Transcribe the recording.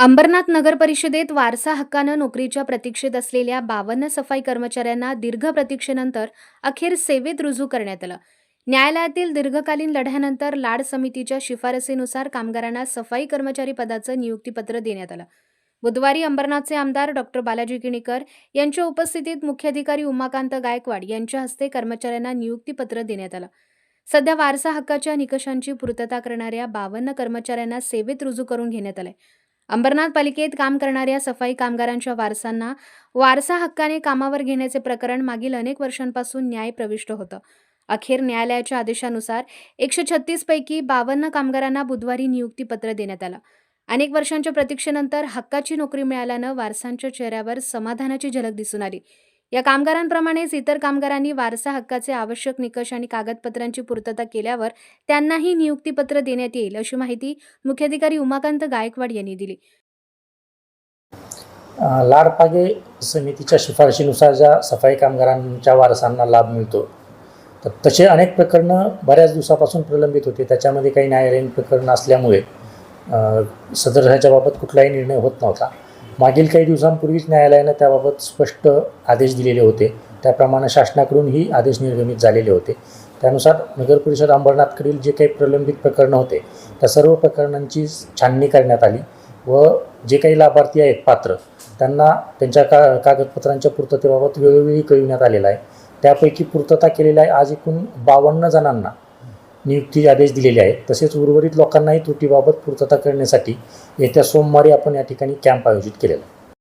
अंबरनाथ नगर परिषदेत वारसा हक्कानं नोकरीच्या प्रतीक्षेत असलेल्या बावन्न सफाई कर्मचाऱ्यांना दीर्घ प्रतीक्षेनंतर अखेर सेवेत रुजू करण्यात आलं. न्यायालयातील दीर्घकालीन लढ्यानंतर लाड समितीच्या शिफारसीनुसार कामगारांना सफाई कर्मचारी पदाचं नियुक्तीपत्र देण्यात आलं. बुधवारी अंबरनाथचे आमदार डॉक्टर बालाजी किणीकर यांच्या उपस्थितीत मुख्याधिकारी उमाकांत गायकवाड यांच्या हस्ते कर्मचाऱ्यांना नियुक्तीपत्र देण्यात आलं. सध्या वारसा हक्काच्या निकषांची पूर्तता करणाऱ्या बावन्न कर्मचाऱ्यांना सेवेत रुजू करून घेण्यात आलंय. अंबरनाथ पालिकेत काम करणाऱ्या सफाई कामगारांच्या वारसांना वारसा हक्काने कामावर घेण्याचे प्रकरण मागील अनेक वर्षांपासून न्याय प्रविष्ट होतं. अखेर न्यायालयाच्या आदेशानुसार एकशे छत्तीस पैकी बावन्न कामगारांना बुधवारी नियुक्तीपत्र देण्यात आलं. अनेक वर्षांच्या प्रतीक्षेनंतर हक्काची नोकरी मिळाल्यानं वारसांच्या चेहऱ्यावर समाधानाची झलक दिसून आली. या कामगारांप्रमाणेच इतर कामगारांनी वारसा हक्काचे आवश्यक निकष आणि कागदपत्रांची पूर्तता केल्यावर त्यांनाही नियुक्तीपत्र देण्यात येईल अशी माहिती मुख्याधिकारी उमाकांत गायकवाड यांनी दिली. लाडपागे समितीच्या शिफारशीनुसार ज्या सफाई कामगारांच्या वारसांना लाभ मिळतो तर तसे अनेक प्रकरणं बऱ्याच दिवसापासून प्रलंबित होते. त्याच्यामध्ये काही न्यायालयीन प्रकरणं असल्यामुळे सदर ह्याच्याबाबत कुठलाही निर्णय होत नव्हता. मागील काही दिवसांपूर्वीच न्यायालयानं त्याबाबत स्पष्ट आदेश दिलेले होते. त्याप्रमाणे शासनाकडूनही आदेश निर्गमित झालेले होते. त्यानुसार नगर परिषद अंबरनाथकडील जे काही प्रलंबित प्रकरणं होते त्या सर्व प्रकरणांची छाननी करण्यात आली व जे काही लाभार्थी आहेत पात्र त्यांना त्यांच्या का कागदपत्रांच्या पूर्ततेबाबत वेळोवेळी कळविण्यात आलेलं आहे. त्यापैकी पूर्तता केलेल्या आहे आज एकूण बावन्न जणांना नियुक्ती आदेश दिलेले आहेत तसेच उर्वरित लोकांनाही त्रुटीबाबत पूर्तता करण्यासाठी येत्या सोमवारी आपण या ठिकाणी कॅम्प आयोजित केलेला आहे.